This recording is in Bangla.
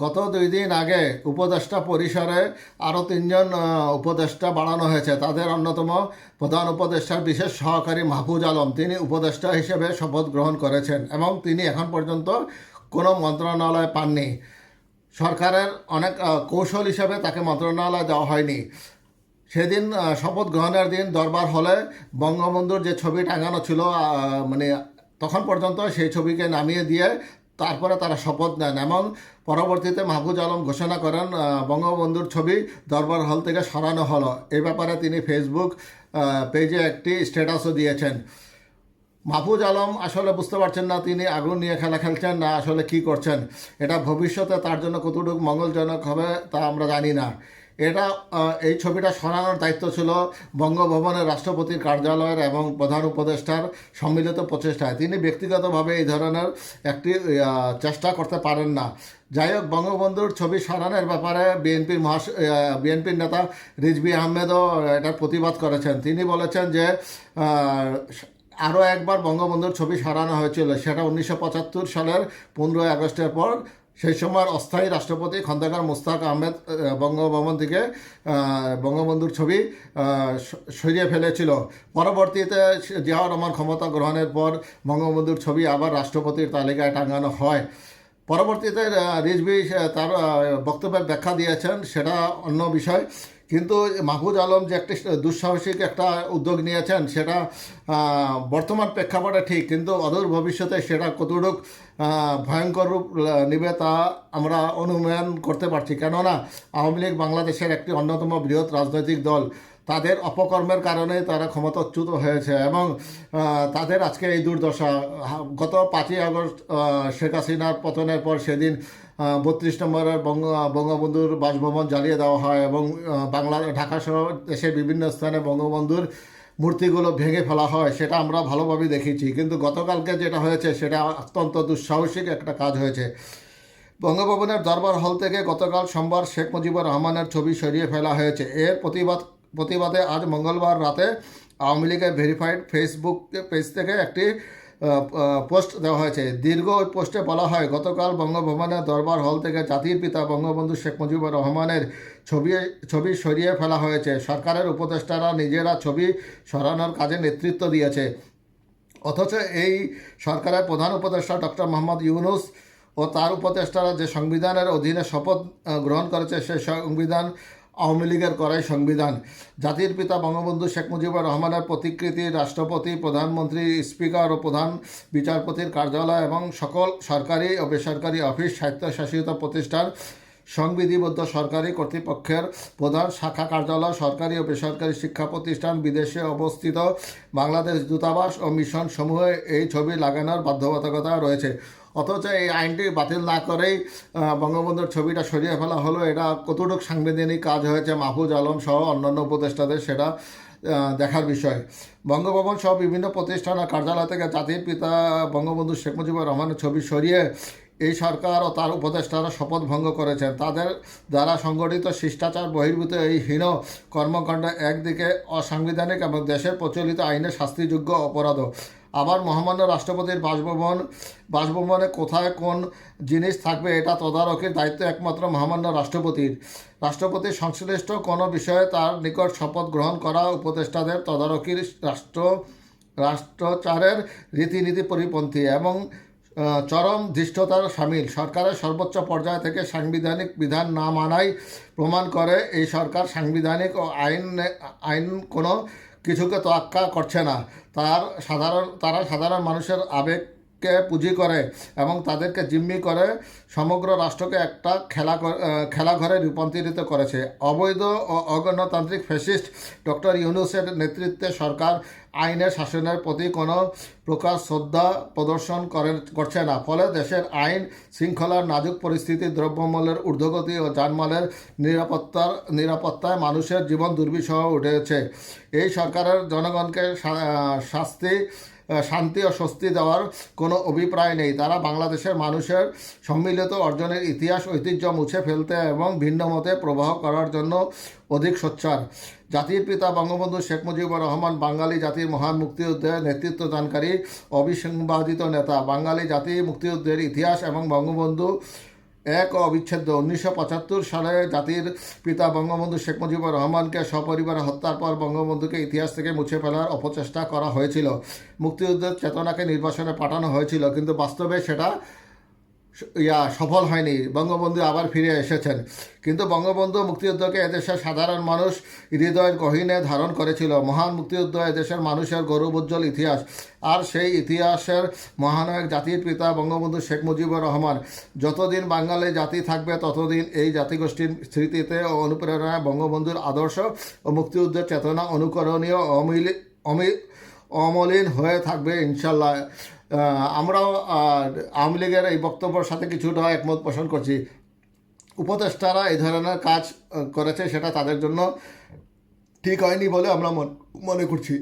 গত দুই দিন আগে উপদেষ্টা পরিসরে আরও তিনজন উপদেষ্টা বাড়ানো হয়েছে। তাদের অন্যতম প্রধান উপদেষ্টার বিশেষ সহকারী মাহফুজ আলম। তিনি উপদেষ্টা হিসেবে শপথ গ্রহণ করেছেন এবং তিনি এখন পর্যন্ত কোনো মন্ত্রণালয় পাননি। সরকারের অনেক কৌশল হিসেবে তাকে মন্ত্রণালয় দেওয়া হয়নি। সেদিন শপথ গ্রহণের দিন দরবার হলে বঙ্গবন্ধুর যে ছবি টাঙানো ছিল মানে তখন পর্যন্ত সেই ছবিকে নামিয়ে দিয়ে তারপরে তারা শপথ নেন। এবং পরবর্তীতে মাহফুজ আলম ঘোষণা করেন বঙ্গবন্ধুর ছবি দরবার হল থেকে সরানো হলো। এ ব্যাপারে তিনি ফেসবুক পেজে একটি স্ট্যাটাসও দিয়েছেন। মাহফুজ আলম আসলে বুঝতে পারছেন না তিনি আগুন নিয়ে খেলা খেলছেন না আসলে কি করছেন। এটা ভবিষ্যতে তার জন্য কতটুকু মঙ্গলজনক হবে তা আমরা জানি না। এটা এই ছবিটা সরানোর দায়িত্ব ছিল বঙ্গভবনের রাষ্ট্রপতির কার্যালয়ের এবং প্রধান উপদেষ্টার সম্মিলিত প্রচেষ্টায়। তিনি ব্যক্তিগতভাবে এই ধরনের একটি চেষ্টা করতে পারেন না। যাই হোক, বঙ্গবন্ধুর ছবি সরানোর ব্যাপারে বিএনপির মহাস বিএনপির নেতা রিজবি আহমেদও এটার প্রতিবাদ করেছেন। তিনি বলেছেন যে আরও একবার বঙ্গবন্ধুর ছবি সরানো হয়েছিল। সেটা উনিশশো পঁচাত্তর সালের পনেরোই আগস্টের পর সেই সময় অস্থায়ী রাষ্ট্রপতি খন্দকার মুস্তাক আহমেদ বঙ্গভবন থেকে বঙ্গবন্ধুর ছবি সরিয়ে ফেলেছিল। পরবর্তীতে জিয়াউর রহমান ক্ষমতা গ্রহণের পর বঙ্গবন্ধুর ছবি আবার রাষ্ট্রপতির তালিকায় টাঙানো হয়। পরবর্তীতে রিজবি তার বক্তব্যের ব্যাখ্যা দিয়েছেন। সেটা অন্য বিষয়। কিন্তু মাহফুজ আলম যে একটি দুঃসাহসিক একটা উদ্যোগ নিয়েছেন, সেটা বর্তমান প্রেক্ষাপটে ঠিক, কিন্তু অদূর ভবিষ্যতে সেটা কতটুক ভয়ঙ্কর রূপ নিবে তা আমরা অনুমান করতে পারছি। কেননা, আওয়ামী লীগ বাংলাদেশের একটি অন্যতম বৃহৎ রাজনৈতিক দল। তাদের অপকর্মের কারণে তারা ক্ষমতাচ্যুত হয়েছে এবং তাদের আজকে এই দুর্দশা গত পাঁচই আগস্ট শেখ হাসিনার পতনের পর সেদিন বত্রিশ নম্বরের বঙ্গ, বঙ্গবন্ধুর বাসভবন জ্বালিয়ে দেওয়া হয় এবং বাংলা, ঢাকা সহ দেশের বিভিন্ন স্থানে বঙ্গবন্ধুর মূর্তিগুলো ভেঙে ফেলা হয়, সেটা আমরা ভালোভাবে দেখেছি। কিন্তু গতকালকে যেটা হয়েছে, সেটা অত্যন্ত দুঃসাহসিক একটা কাজ হয়েছে। বঙ্গভবনের দরবার হল থেকে গতকাল সোমবার শেখ মুজিবুর রহমানের ছবি সরিয়ে ফেলা হয়েছে। এর প্রতিবাদ, প্রতিবাদে আজ মঙ্গলবার রাতে আওয়ামী লীগের ভেরিফাইড ফেসবুক পেজ থেকে একটি পোস্ট দেওয়া হয়েছে। দীর্ঘ ওই পোস্টে বলা হয়, গতকাল বঙ্গভবনের দরবার হল থেকে জাতির পিতা বঙ্গবন্ধু শেখ মুজিবুর রহমানের ছবি ছবি সরিয়ে ফেলা হয়েছে। সরকারের উপদেষ্টারা নিজেরা ছবি সরানোর কাজে নেতৃত্ব দিয়েছে। অথচ এই সরকারের প্রধান উপদেষ্টা ডক্টর মোহাম্মদ ইউনুস ও তার উপদেষ্টারা যে সংবিধানের অধীনে শপথ গ্রহণ করেছে সেই সংবিধান আওয়ামী লীগের করাই সংবিধান। জাতির পিতা বঙ্গবন্ধু শেখ মুজিবুর রহমানের প্রতিকৃতি রাষ্ট্রপতি, প্রধানমন্ত্রী, স্পিকার ও প্রধান বিচারপতির কার্যালয় এবং সকল সরকারি ও বেসরকারি অফিস স্বায়ত্তশাসিত প্রতিষ্ঠান সংবিধিবদ্ধ সরকারি কর্তৃপক্ষের প্রধান শাখা কার্যালয়, সরকারি ও বেসরকারি শিক্ষা প্রতিষ্ঠান বিদেশে অবস্থিত বাংলাদেশ দূতাবাস ও মিশন সমূহে এই ছবি লাগানোর বাধ্যবাধকতা রয়েছে। অথচ এই আইনটি বাতিল না করেই বঙ্গবন্ধুর ছবিটা সরিয়ে ফেলা হলো। এটা কতটুকু সাংবিধানিক কাজ হয়েছে মাহফুজ আলম সহ অন্যান্য উপদেষ্টাদের সেটা দেখার বিষয়। বঙ্গভবন সহ বিভিন্ন প্রতিষ্ঠান ও কার্যালয় থেকে জাতির পিতা বঙ্গবন্ধু শেখ মুজিবুর রহমানের ছবি সরিয়ে এই সরকার ও তার উপদেষ্টারা শপথ ভঙ্গ করেছেন। তাদের দ্বারা সংগঠিত শিষ্টাচার বহির্ভূত এই হীন কর্মকাণ্ড একদিকে অসাংবিধানিক এবং দেশের প্রচলিত আইনে শাস্তিযোগ্য অপরাধ আবার মহামান্য রাষ্ট্রপতির বাসভবন, বাসভবনে কোথায় কোন জিনিস থাকবে এটা তদারকির দায়িত্ব একমাত্র মহামান্য রাষ্ট্রপতির। রাষ্ট্রপতির সংশ্লিষ্ট কোনো বিষয়ে তার নিকট শপথ গ্রহণ করা উপদেষ্টাদের তদারকির রাষ্ট্র, রাষ্ট্রচারের রীতিনীতি পরিপন্থী এবং চরম ধৃষ্টতার সামিল। সরকারের সর্বোচ্চ পর্যায় থেকে সাংবিধানিক বিধান না মানাই প্রমাণ করে এই সরকার সাংবিধানিক ও আইন আইন কোনো কিছুকে তোয়াক্কা করছে না। তার সাধারণ তারা সাধারণ মানুষের আবেগকে পুঁজি করে এবং তাদেরকে জিম্মি করে সমগ্র রাষ্ট্রকে একটা খেলা কর- খেলাঘরে রূপান্তরিত করেছে। অবৈধ ও অগণতান্ত্রিক ফ্যাসিস্ট ডক্টর ইউনুসের নেতৃত্বে সরকার আইনের শাসনের প্রতি কোনো প্রকার শ্রদ্ধা প্রদর্শন করেন করছে না। ফলে দেশের আইন শৃঙ্খলার নাজুক পরিস্থিতি, দ্রব্যমূল্যের ঊর্ধ্বগতি ও যানমালের নিরাপত্তার নিরাপত্তায় মানুষের জীবন দুর্বিষহ উঠেছে। এই সরকারের জনগণকে শাস্তি শান্তি ও স্বস্তি দেওয়ার কোনো অভিপ্রায় নেই। তারা বাংলাদেশের মানুষের সম্মিলিত অর্জনের ইতিহাস, ঐতিহ্য মুছে ফেলতে এবং ভিন্ন মতে প্রবাহ করার জন্য অধিক সোচ্চার। জাতির পিতা বঙ্গবন্ধু শেখ মুজিবুর রহমান বাঙালি জাতির মহান মুক্তিযুদ্ধের নেতৃত্বদানকারী, অবিসংবাদিত নেতা। বাঙালি জাতি মুক্তিযুদ্ধের ইতিহাস এবং বঙ্গবন্ধু এক অবিচ্ছেদ্য। উনিশশো পঁচাত্তর সালে জাতির পিতা বঙ্গবন্ধু শেখ মুজিবুর রহমানকে সপরিবারে হত্যার পর বঙ্গবন্ধুকে ইতিহাস থেকে মুছে ফেলার অপচেষ্টা করা হয়েছিল। মুক্তিযুদ্ধের চেতনাকে নির্বাসনে পাঠানো হয়েছিল, কিন্তু বাস্তবে সেটা ইয়া, সফল হয়নি। বঙ্গবন্ধু আবার ফিরে এসেছেন। কিন্তু বঙ্গবন্ধু মুক্তিযুদ্ধকে এদেশের সাধারণ মানুষ হৃদয়ের গহীনে ধারণ করেছিল। মহান মুক্তিযুদ্ধ এদেশের মানুষের গৌরব উজ্জ্বল ইতিহাস। আর সেই ইতিহাসের মহানায়ক জাতির পিতা বঙ্গবন্ধু শেখ মুজিবুর রহমান। যতদিন বাঙালি জাতি থাকবে, ততদিন এই জাতিগোষ্ঠীর স্মৃতিতে ও অনুপ্রেরণায় বঙ্গবন্ধুর আদর্শ ও মুক্তিযুদ্ধের চেতনা অনুকরণীয় অমিলি, অমি, অমলিন হয়ে থাকবে ইনশাল্লাহ। আমরাও আওয়ামী লীগের এই বক্তব্যের সাথে কিছুটা একমত পোষণ করছি। উপদেষ্টারা এই ধরনের কাজ করেছে, সেটা তাদের জন্য ঠিক হয়নি বলে আমরা মনে করছি।